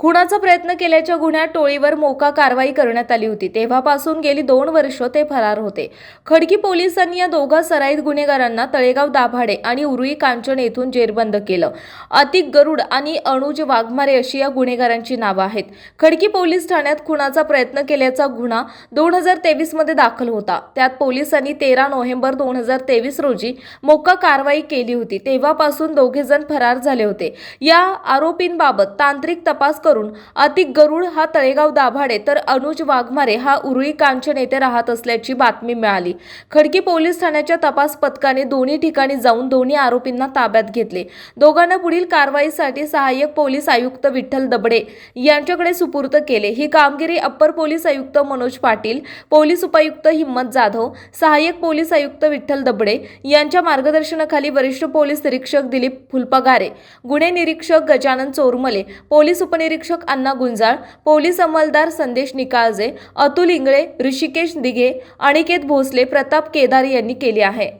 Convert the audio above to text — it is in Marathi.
खुनाचा प्रयत्न केल्याच्या गुन्ह्यात टोळीवर मोका कारवाई करण्यात आली होती. तेव्हापासून गेली दोन वर्ष ते फरार होते. खडकी पोलिसांनी या दोघा सराईत गुन्हेगारांना तळेगाव दाभाडे आणि उरुई कांचन येथून जेरबंद केलं. अतिक गरुड आणि अनुज वाघमारे अशी या गुन्हेगारांची नावं आहेत. खडकी पोलीस ठाण्यात खुनाचा प्रयत्न केल्याचा गुन्हा दोन हजार तेवीसमध्ये दाखल होता. त्यात पोलिसांनी तेरा नोव्हेंबर दोन हजार तेवीस रोजी मोका कारवाई केली होती. तेव्हापासून दोघे जण फरार झाले होते. या आरोपींबाबत तांत्रिक तपास करून अतिक गरुड हा तळेगाव दाभाडे तर अनुज वाघमारे हा उरुळी कांचन येथे राहत असल्याची बातमी मिळाली. खडकी पोलीस ठाण्याच्या तपास पथकाने दोन्ही ठिकाणी जाऊन दोन्ही आरोपींना ताब्यात घेतले. दोघांना पुढील कारवाईसाठी सहाय्यक पोलीस आयुक्त विठ्ठल दबडे यांच्याकडे सुपूर्द केले. ही कामगिरी अप्पर पोलीस आयुक्त मनोज पाटील पोलीस उपायुक्त हिम्मत जाधव सहाय्यक पोलीस आयुक्त विठ्ठल दबडे यांच्या मार्गदर्शनाखाली वरिष्ठ पोलीस निरीक्षक दिलीप फुलपगारे गुन्हे निरीक्षक गजानन चोरमले पोलीस उपनिरीक्षक अण्णा गुंजाळ पोलीस अंमलदार संदेश निकाळजे अतुल इंगळे ऋषिकेश दिघे अनिकेत भोसले प्रताप केदार यांनी केले आहे.